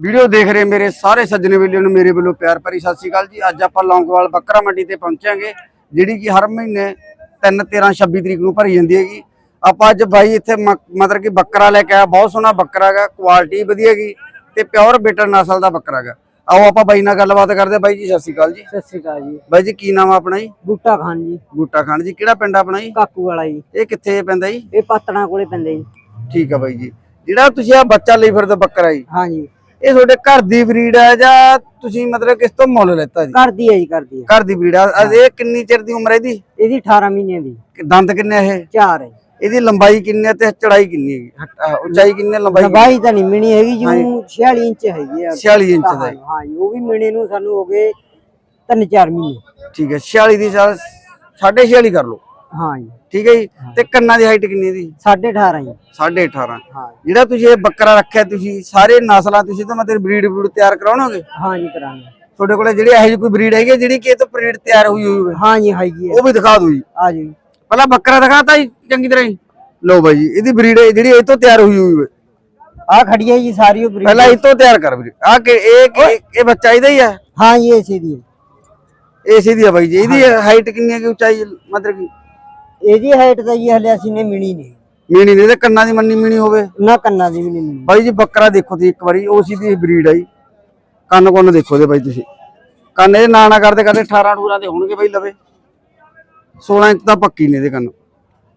Video ਦੇਖ ਰਹੇ ਮੇਰੇ ਸਾਰੇ ਸੱਜਣੇ ਵੀਡੀਓ ਨੂੰ ਮੇਰੇ ਵੱਲੋਂ ਪਿਆਰ ਭਰੀ ਸਤਿ ਸ਼੍ਰੀ ਅਕਾਲ ਜੀ। ਅੱਜ ਆਪਾਂ ਲੌਂਗੋਵਾਲ ਬੱਕਰਾ ਮੰਡੀ ਤੇ ਪਹੁੰਚਾਂਗੇ ਜਿਹੜੀ ਕਿ ਹਰ ਮਹੀਨੇ 3 13 26 ਤਰੀਕ ਨੂੰ ਭਰੀ ਜਾਂਦੀ ਹੈਗੀ। ਆਪਾਂ ਅੱਜ ਬਾਈ ਇੱਥੇ ਮਤਲਬ ਕਿ ਬੱਕਰਾ ਲੈ ਕੇ ਆਇਆ ਬਹੁਤ ਸੋਹਣਾ ਬੱਕਰਾ ਹੈਗਾ ਕੁਆਲਿਟੀ ਵਧੀਆ ਹੈਗੀ ਤੇ ਪਿਓਰ ਬੀਟਲ ਨਸਲ ਦਾ ਬੱਕਰਾ ਹੈਗਾ। ਆਓ ਆਪਾਂ ਬਾਈ ਨਾਲ ਗੱਲਬਾਤ ਕਰਦੇ ਹਾਂ। ਬਾਈ ਜੀ ਸਤਿ ਸ਼੍ਰੀ ਅਕਾਲ ਜੀ। ਸਤਿ ਸ੍ਰੀ ਅਕਾਲ ਜੀ। ਬਾਈ ਜੀ ਕੀ ਨਾਮ ਆ ਆਪਣਾ ਜੀ? ਬੂਟਾ ਖਾਨ ਜੀ। ਬੂਟਾ ਖਾਨ ਜੀ ਕਿਹੜਾ ਪਿੰਡ ਆ ਆਪਣਾ ਜੀ? ਕਾਕੂ ਵਾਲਾ ਜੀ। ਇਹ ਕਿੱਥੇ ਪੈਂਦਾ ਜੀ? ਇਹ ਪਾਤਣਾ ਕੋਲੇ ਪੈਂਦੇ ਜੀ। ਠੀਕ ਆ ਬਾਈ ਜੀ। ਜਿਹੜਾ ਤੁਸੀਂ ਆ ਬੱਚਾ ਲਈ ਫਿਰਦੇ ਬੱਕਰਾ ਜੀ? ਹਾਂ ਜੀ ਇਹ ਤੁਹਾਡੇ ਘਰ ਦੀ ਬਰੀਡ ਹੈ ਜਾਂ ਤੁਸੀਂ ਮਤਲਬ ਕਿਸ ਤੋਂ ਮੁੱਲ ਲੈਤਾ ਜੀ? ਕਰਦੀ ਹੈ ਜੀ ਕਰਦੀ ਹੈ। ਘਰ ਦੀ ਬਰੀਡ ਆ। ਇਹ ਕਿੰਨੀ ਚਿਰ ਦੀ ਉਮਰ ਹੈ ਇਹਦੀ? ਇਹਦੀ 18 ਮਹੀਨਿਆਂ ਦੀ। ਦੰਦ ਕਿੰਨੇ ਆ ਇਹ? ਚਾਰ ਹੈ ਇਹਦੀ ਲੰਬਾਈ ਕਿੰਨੀ ਹੈ ਤੇ ਚੜਾਈ ਕਿੰਨੀ ਅਹ ਉਚਾਈ ਕਿੰਨੀ ਹੈ ਲੰਬਾਈ ਲੰਬਾਈ ਤਾਂ ਨਹੀਂ ਮਿਣੀ ਹੈਗੀ ਜੀ ਊਂ 46 ਇੰਚ ਹੈਗੀ ਆ। 46 ਇੰਚ ਦਾ ਹੈ। ਹਾਂ ਜੀ ਉਹ ਵੀ ਮਿਣੇ ਨੂੰ ਸਾਨੂੰ ਹੋ ਗਏ ਤਿੰਨ ਚਾਰ ਮਹੀਨੇ। ਠੀਕ ਹੈ 46 ਦੀ ਸਾਲ 46 ਕਰ ਲਓ। ਹਾਂ ਜੀ। ਠੀਕ ਹੈ ਜੀ? ਤੇ ਕੰਨਾਂ ਦੀ ਹਾਈਟ ਕਿੰਨੀ ਹੈ ਇਹਦੀ 18.5 ਜੀ। 18.5 ਹਾਂ ਜਿਹੜਾ ਤੁਸੀਂ ਇਹ ਬੱਕਰਾ ਰੱਖਿਆ ਤੁਸੀਂ ਸਾਰੇ ਨਸਲਾਂ ਤੁਸੀਂ ਤਾਂ ਮਤਲਬ ਬਰੀਡ ਬਰੀਡ ਤਿਆਰ ਕਰਾਉਣੋਗੇ? ਹਾਂ ਜੀ ਕਰਾਂਗੇ। ਤੁਹਾਡੇ ਕੋਲੇ ਜਿਹੜੀ ਇਹੋ ਜਿਹੀ ਕੋਈ ਬਰੀਡ ਹੈਗੀ ਹੈ ਜਿਹੜੀ ਕਿ ਇਹ ਤੋਂ ਬਰੀਡ ਤਿਆਰ ਹੋਈ ਹੋਈ ਹਾਂ ਜੀ ਹੈਗੀ ਹੈ। ਉਹ ਵੀ ਦਿਖਾ ਦਿਓ ਜੀ। ਆ ਜੀ। ਪਹਿਲਾਂ ਬੱਕਰਾ ਦਿਖਾਤਾ ਜੀ ਚੰਗੀ ਤਰ੍ਹਾਂ ਹੀ ਲਓ ਬਾਈ ਜੀ ਇਹਦੀ ਬਰੀਡ ਜਿਹੜੀ ਇਹ ਤੋਂ ਤਿਆਰ ਹੋਈ ਹੋਈ ਆ ਖੜੀ ਹੈ ਜੀ ਸਾਰੀ ਉਹ breed। ਪਹਿਲਾਂ ਇਹ ਤੋਂ ਤਿਆਰ ਕਰ ਵੀਰੇ। ਆ ਕਿ ਇਹ ਇਹ ਬੱਚਾ ਇਹਦਾ ਹੀ ਹੈ? ਹਾਂ ਜੀ ਇਸੇ ਦੀ ਹੈ। ਏਸੀ ਦੀ ਆ ਬਾਈ ਜੀ ਇਹਦੀ ਹਾਈਟ ਕਿੰਨੀ ਹੈ ਕਿ ਉਚਾਈ ਮਤਲਬ ਕਿ? ਇਹਦੀ ਹਾਈਟ ਤਾਂ ਜੀ ਹਲੇ ਅਸੀਂ ਨੇ ਮਿਣੀ ਨਹੀਂ। ਮੀਣੀ ਨਹੀਂ ਤੇ ਕੰਨਾਂ ਦੀ ਮੰਨੀ ਮੀਣੀ ਹੋਵੇ। ਨਾ ਕੰਨਾਂ ਦੀ ਵੀ ਨਹੀਂ ਮਿਣੀ। ਬਾਈ ਜੀ ਬੱਕਰਾ ਦੇਖੋ ਤੁਸੀਂ ਇੱਕ ਵਾਰੀ ਉਸੀ ਦੀ ਬਰੀਡ ਆਈ ਕੰਨ ਕੋਨ ਦੇਖੋ ਦੇ ਬਾਈ ਤੁਸੀਂ। ਕੰਨ ਇਹ ਨਾ ਨਾ ਕਰਦੇ ਕਰਦੇ 18 ਟੂਰਾਂ ਦੇ ਹੋਣਗੇ ਬਾਈ ਲਵੇ। 16 ਇੰਚ ਤਾਂ ਪੱਕੀ ਨੇ ਇਹਦੇ ਕੰਨ।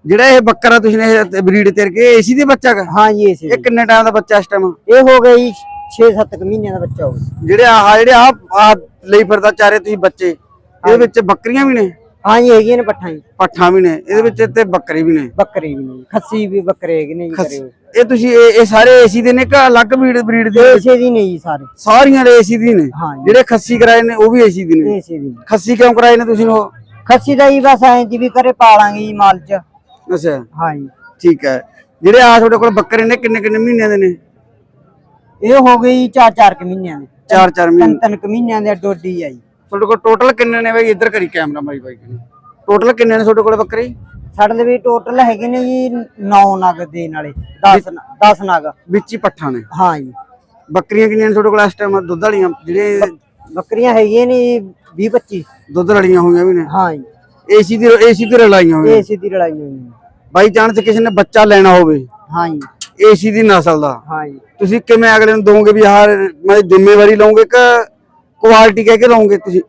ਜਿਹੜਾ ਇਹ ਬੱਕਰਾ ਤੁਸੀਂ ਨੇ ਬਰੀਡ ਤੇਰ ਕੇ ਏਸੀ ਦੀ ਬੱਚਾ ਹਾਂ ਜੀ ਇਸੇ ਇਹ ਕਿੰਨੇ ਟਾਈਮ ਦਾ ਬੱਚਾ ਇਸ ਟਾਈਮ ਇਹ ਹੋ ਗਈ 6-7 ਮਹੀਨਿਆਂ ਦਾ ਬੱਚਾ ਹੋ ਗਿਆ। ਜਿਹੜੇ ਆਹ ਜਿਹੜੇ ਆ ਆ ਲਈ ਫਿਰਦਾ ਚਾਰੇ ਤੁਸੀਂ ਬੱਚੇ ਇਹਦੇ ਵਿੱਚ ਬੱਕਰੀਆਂ ਵੀ ਨੇ? ਹਾਂ ਜੀ ਹੈਗੀਆਂ ਨੇ ਪੱਠਾਂ ਜੀ। ਪੱਠਾਂ ਵੀ ਨੇ ਇਹਦੇ ਵਿੱਚ ਤੇ ਬੱਕਰੇ ਵੀ ਨੇ। ਬੱਕਰੇ ਵੀ ਨੇ ਖੱਸੀ ਵੀ ਬੱਕਰੇ ਹੈਗੇ ਨੇ ਜੀ ਹੋਏ ਇਹ ਤੁਸੀਂ ਇਹ ਇਹ ਸਾਰੇ ਏਸੀ ਦੇ ਨੇ ਕਿ ਅਲੱਗ ਬਰੀਡ ਬਰੀਡ ਦੇ? ਇਸੇ ਦੀ ਨਹੀਂ ਜੀ ਸਾਰੇ। ਸਾਰੀਆਂ ਦੇ ਏਸੀ ਦੀ ਨੇ? ਹਾਂ ਜੀ। ਜਿਹੜੇ ਖੱਸੀ ਕਰਾਏ ਨੇ ਉਹ ਵੀ ਏਸੀ ਦੀ ਨੇ? ਇਸੇ ਦੀ ਖੱਸੀ ਕਿਉਂ ਕਰਾਏ ਨੇ ਤੁਸੀਂ ਉਹ? ਖੱਸੀ ਦਾ ਜੀ ਬਸ ਐਂ ਜੀ ਵੀ ਕਰੇ ਪਾਲਾਂਗੇ ਜੀ ਮਾਲ ਚ। ਅੱਛਾ। ਹਾਂ ਜੀ। ਠੀਕ ਹੈ। ਜਿਹੜੇ ਆ ਤੁਹਾਡੇ ਕੋਲ ਬੱਕਰੇ ਨੇ ਕਿੰਨੇ ਕਿੰਨੇ ਮਹੀਨਿਆਂ ਦੇ ਨੇ? ਇਹ ਹੋ ਗਈ 4-4 ਕੁ ਮਹੀਨਿਆਂ ਦੇ। ਚਾਰ ਚਾਰ ਮਹੀਨੇ। ਤਿੰਨ ਤਿੰਨ ਕੁ ਮਹੀਨਿਆਂ ਦੇ ਡੋਡੀ ਆ ਜੀ। ਤੁਹਾਡੇ ਕੋਲ ਟੋਟਲ ਕਿੰਨੇ ਨੇ ਬਾਈ? ਇੱਧਰ ਕਰੀ ਕੈਮਰਾ ਬਾਈ ਬਾਈ ਟੋਟਲ ਕਿੰਨੇ ਨੇ ਤੁਹਾਡੇ ਕੋਲ ਬੱਕਰੇ? ਸਾਡੇ ਦੇ ਵੀ ਟੋਟਲ ਹੈਗੇ ਨੇ ਜੀ 9 ਨਗ ਦੇਣ ਵਾਲੇ 10 10 ਨਗ। ਵਿੱਚ ਹੀ ਪੱਠਾਂ ਨੇ? ਹਾਂ ਜੀ। ਬੱਕਰੀਆਂ ਕਿੰਨੀਆਂ ਨੇ ਤੁਹਾਡੇ ਕੋਲ ਇਸ ਟਾਈਮ ਦੁੱਧ ਵਾਲੀਆਂ ਜਿਹੜੇ ਬੱਕਰੀਆਂ ਹੈਗੀਆਂ ਨੇ 20 25 ਦੁੱਧ ਵਾਲੀਆਂ ਹੋਈਆਂ ਵੀ ਨੇ? ਹਾਂ ਜੀ। ਏਸੀ ਦੀ ਏਸੀ ਤੇ ਰਲਾਈਆਂ ਹੋਈਆਂ ਇਸੇ ਦੀ ਲੜਾਈ ਹੋਈ ਨੇ। ਬਾਈ ਚਾਂਸ ਕਿਸੇ ਨੇ ਬੱਚਾ ਲੈਣਾ ਹੋਵੇ। ਹਾਂ ਜੀ। ਏਸੀ ਦੀ ਨਸਲ ਦਾ। ਹਾਂ ਜੀ। ਤੁਸੀਂ ਕਿਵੇਂ ਅਗਲੇ ਨੂੰ ਦੋਗੇ ਵੀ ਹਾਂ ਮੈਂ ਜ਼ਿੰਮੇਵਾਰੀ ਲਓਗੇ ਕਿ ਕੁਆਲਿਟੀ ਕਹਿ ਕੇ ਲਓਗੇ ਤੁਸੀਂ?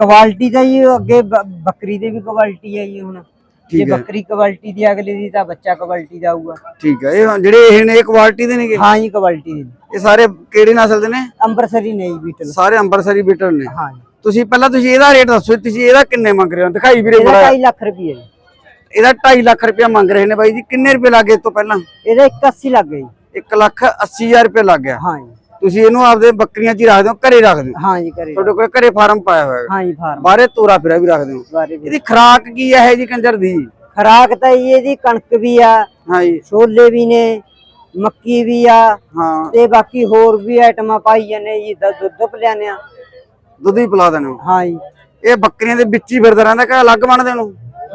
ਕੁਆਲਿਟੀ ਦਾ ਜੀ ਅੱਗੇ ਬ- ਬੱਕਰੀ ਦੇ ਵੀ ਕੁਆਲਿਟੀ ਹੈ ਜੀ ਹੁਣ। ਜੇ ਠੀਕ ਹੈ। ਬੱਕਰੀ ਕੁਆਲਿਟੀ ਦੀ ਅਗਲੇ ਦੀ ਤਾਂ ਬੱਚਾ ਕੁਆਲਿਟੀ ਦਾ ਆਊਗਾ। ਠੀਕ ਹੈ ਇਹ ਜਿਹੜੇ ਇਹ ਨੇ ਇਹ ਕੁਆਲਿਟੀ ਦੇ ਨੇਗੇ? ਹਾਂ ਜੀ ਕੁਆਲਿਟੀ ਦੀ ਇਹ ਸਾਰੇ ਕਿਹੜੀ ਨਸਲ ਦੇ ਨੇ? ਅੰਬਰਸਰੀ ਨਹੀਂ ਬੀਟਲ ਸਾਰੇ ਅੰਬਰਸਰੀ ਬੀਟਲ ਨੇ? ਹਾਂ ਜੀ। ਤੁਸੀਂ ਪਹਿਲਾਂ ਤੁਸੀਂ ਇਹਦਾ ਰੇਟ ਦੱਸੋ ਤੁਸੀਂ ਇਹਦਾ ਕਿੰਨੇ ਮੰਗ ਰਹੇ ਹੋ? ਦਿਖਾਈ ਵੀਰੇ ਇਹਦਾ ਬੜਾ। 2 ਲੱਖ ਰੁਪਏ ਜੀ। ਇਹਦਾ 2.5 ਲੱਖ ਰੁਪਇਆ ਮੰਗ ਰਹੇ ਨੇ ਬਾਈ ਜੀ। ਕਿੰਨੇ ਰੁਪਏ ਲੱਗੇ ਇਸ ਤੋਂ ਪਹਿਲਾਂ? ਇਹਦਾ 81 ਲੱਗ ਗਈ 1 ਲੱਖ 80000 ਰੁਪਏ ਲੱਗ ਗਿਆ। ਹਾਂ ਜੀ। ਤੁਸੀਂ ਇਹਨੂੰ ਆਪਦੇ ਬੱਕਰੀਆਂ 'ਚ ਹੀ ਰੱਖਦੇ ਹੋ ਘਰੇ ਰੱਖਦੇ ਹੋ? ਹਾਂ ਜੀ ਕਰੇ ਤੁਹਾਡੇ ਕੋਲ ਘਰੇ ਫਾਰਮ ਪਾਇਆ ਹੋਇਆ ਹੈ ਹਾਂ ਜੀ ਫਾਰਮ। ਬਾਹਰੇ ਤੋਰਾ ਫਿਰਾ ਵੀ ਰੱਖਦੇ ਹੋ? ਵੀ ਇਹਦੀ ਖਰਾਕ ਕੀ ਹੈ ਜੀ ਕੰਜਰ ਦੀ? ਖਰਾਕ ਤਾਂ ਜੀ ਇਹਦੀ ਕਣਕ ਵੀ ਆ ਹਾਂ ਜੀ ਛੋਲੇ ਵੀ ਨੇ ਮੱਕੀ ਵੀ ਆ ਹਾਂ। ਤੇ ਬਾਕੀ ਹੋਰ ਵੀ ਆਈਟਮਾਂ ਪਾਈ ਜਾਂਦੇ ਜੀ ਦੁੱਧ ਪਿਲਾਉਂਦੇ ਆ। ਦੁੱਧ ਹੀ ਪਿਲਾ ਦੇਣੇ। ਹੋ ਹਾਂ ਜੀ ਇਹ ਬੱਕਰੀਆਂ ਦੇ ਵਿੱਚ ਹੀ ਫਿਰਦਾ ਰਹਿੰਦਾ ਕਿ ਅਲੱਗ ਬਣਦੇ ਨੂੰ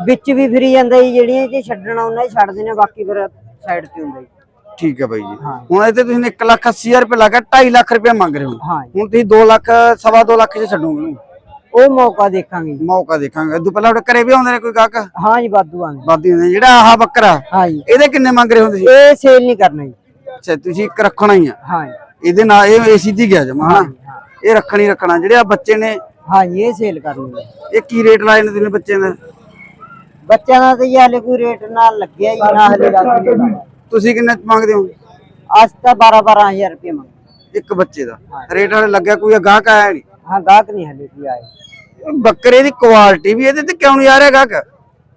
ਵਿੱਚ ਵੀ ਫਿਰੀ ਜਾਂਦਾ ਜੀ ਜਿਹੜੀਆਂ ਜੇ ਛੱਡਣਾ ਉਹਨਾਂ ਹੀ ਛੱਡ ਦਿੰਦੇ ਬਾਕੀ ਫਿਰ ਸਾਈਡ ਤੇ ਹੁੰਦਾ ਜੀ। ਠੀਕ ਹੈ ਬਾਈ ਜੀ। ਹਾਂ। ਹੁਣ ਇੱਥੇ ਤੁਸੀਂ 1 ਲੱਖ 80000 ਰੁਪਏ ਲੱਗਾ 2.5 ਲੱਖ ਰੁਪਏ ਮੰਗ ਰਹੇ ਹੋ। ਹਾਂ ਜੀ। ਹੁਣ ਤੁਸੀਂ 2 ਲੱਖ ਸਵਾ 2 ਲੱਖ 'ਚ ਛੱਡੋਗੇ ਇਹਨੂੰ। ਉਹ ਮੌਕਾ ਦੇਖਾਂਗੇ ਜੀ। ਮੌਕਾ ਦੇਖਾਂਗੇ। ਇਦੋਂ ਪਹਿਲਾਂ ਤੁਹਾਡੇ ਘਰੇ ਵੀ ਆਉਂਦੇ ਨੇ ਕੋਈ ਗਾਹਕ? ਹਾਂ ਜੀ ਵਾਧੂ ਆਂਦੇ ਬਾਦੀ ਹੁੰਦੇ ਨੇ। ਜਿਹੜਾ ਆਹ ਬੱਕਰਾ ਹਾਂ ਜੀ। ਇਹਦੇ ਕਿੰਨੇ ਮੰਗ ਰਹੇ ਹੋ ਤੁਸੀਂ? ਇਹ ਸੇਲ ਨਹੀਂ ਕਰਨਾ ਜੀ। ਅੱਛਾ ਤੁਸੀਂ ਇੱਕ ਰੱਖਣਾ ਹੀ ਆ। ਹਾਂ ਜੀ। ਇਹਦੇ ਨਾਲ ਇਹ ਏਸੀ ਦੀ ਗਿਆ ਜਮਾ ਹਾਂ। ਇਹ ਰੱਖਣੀ ਰੱਖਣਾ। ਜਿਹੜੇ ਆ ਬੱਚੇ ਨੇ ਹਾਂ ਜੀ ਇਹ ਸੇਲ ਕਰਨੀ ਹੈ। ਇਹ ਕੀ ਰੇਟ ਲਾਏ ਨੇ ਤੁਸੀਂ ਬੱਚਿਆਂ ਦਾ? ਬੱਚਿਆਂ ਦਾ ਤਾਂ ਜੀ ਹਾਲੇ ਕੋਈ ਰੇਟ ਨਾਲ ਲੱਗਿਆ ਜੀ ਨਾ ਹਲੇ ਦੱਸ ਤੁਸੀਂ ਕਿੰਨੇ ਮੰਗਦੇ ਹੋ? ਅੱਜ ਤਾਂ 12 12000 ਰੁਪਏ ਮੰਗ। ਇੱਕ ਬੱਚੇ ਦਾ। ਰੇਟ ਵਾਲੇ ਲੱਗਿਆ ਕੋਈ ਗਾਹਕ ਆਇਆ ਨਹੀਂ? ਹਾਂ ਗਾਹਕ ਨਹੀਂ ਹਲੇ ਵੀ ਆਏ। ਬੱਕਰੇ ਦੀ ਕੁਆਲਿਟੀ ਵੀ ਇਹਦੇ ਤੇ ਕਿਉਂ ਨਹੀਂ ਆ ਰਿਹਾ ਗਾਹਕ?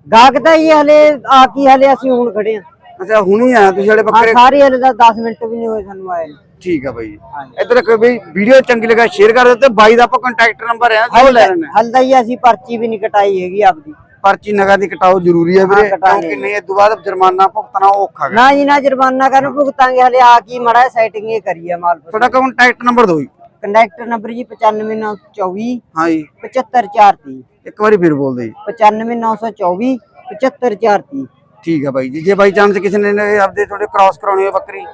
ਗਾਹਕ ਤਾਂ ਜੀ ਹਲੇ ਆ ਕੀ ਹਲੇ ਅਸੀਂ ਹੁਣ ਖੜੇ ਆ ਅੱਛਾ ਹੁਣੀ ਆਇਆ ਤੁਸੀਂ ਵਾਲੇ ਹਾਂ ਬੱਕਰੇ? ਸਾਰੇ ਹਲੇ ਤਾਂ 10 ਮਿੰਟ ਵੀ ਨਹੀਂ ਹੋਏ ਸਾਨੂੰ ਆਏ ਨੂੰ। ਠੀਕ ਆ ਬਾਈ। ਇੱਧਰ ਕੋਈ ਵੀ ਵੀਡੀਓ ਚੰਗੀ ਲੱਗਾ ਸ਼ੇਅਰ ਕਰ ਦਿਓ ਤੇ ਬਾਈ ਦਾ ਆਪਾਂ ਕੰਟੈਕਟ ਨੰਬਰ ਹੈ ਉਹ ਲੈ ਲੈਣਾ ਹਲ ਤਾਂ ਜੀ ਅਸੀਂ ਪਰਚੀ ਵੀ ਨਹੀਂ ਕਟਾਈ ਹੈਗੀ ਆਪਦੀ। ਪਰਚੀ ਨਗਾ ਦੀ ਕਟਾਓ ਜ਼ਰੂਰੀ ਹੈ ਵੀਰੇ ਕਿਉਂਕਿ ਨਹੀਂ ਇਹ ਤੋਂ ਬਾਅਦ ਜੁਰਮਾਨਾ ਭੁਗਤਣਾ ਔਖਾ ਹੈ ਨਾ ਜੀ ਨਾ ਜੁਰਮਾਨਾ ਕਰਨ ਭੁਗਤਾਂਗੇ ਹਲੇ ਆ ਕੀ ਮੜਾ ਸੈਟਿੰਗ ਇਹ ਕਰੀ ਆ ਮਾਲ ਤੁਹਾਡਾ ਕੰਟੈਕਟ ਨੰਬਰ ਦਿਓ ਜੀ। ਕੰਡਕਟਰ ਨੰਬਰ ਜੀ 95924 ਹਾਂ ਜੀ। 75430 ਇੱਕ ਵਾਰੀ ਫਿਰ ਬੋਲ ਦਿਓ ਜੀ 95924 75430 ਠੀਕ ਹੈ ਬਾਈ ਜੀ ਜੇ ਬਾਈ ਚਾਂਸ ਕਿਸੇ ਨੇ ਆਪਦੇ ਤੁਹਾਡੇ ਕ੍ਰਾਸ ਕਰਾਉਣੀ ਹੈ ਬੱਕਰੀ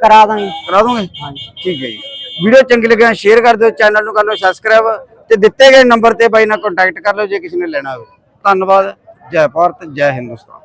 ਕਰਾ ਦਾਂਗੇ। ਕਰਾ ਦੋਗੇ? ਹਾਂਜੀ ਠੀਕ ਹੈ ਜੀ। ਵੀਡੀਓ ਚੰਗੀ ਲੱਗੇ ਸ਼ੇਅਰ ਕਰ ਦਿਓ ਚੈਨਲ ਨੂੰ ਕਰ ਲਓ ਸਬਸਕ੍ਰਾਈਬ ਤੇ ਦਿੱਤੇ ਗਏ ਨੰਬਰ ਤੇ ਬਾਈ ਨਾਲ ਕੰਟੈਕਟ ਕਰ ਲਓ ਜੇ ਕਿਸੇ ਨੇ ਲੈਣਾ ਹੋਵੇ। ਧੰਨਵਾਦ ਜੈ ਭਾਰਤ ਜੈ ਹਿੰਦੁਸਤਾਨ।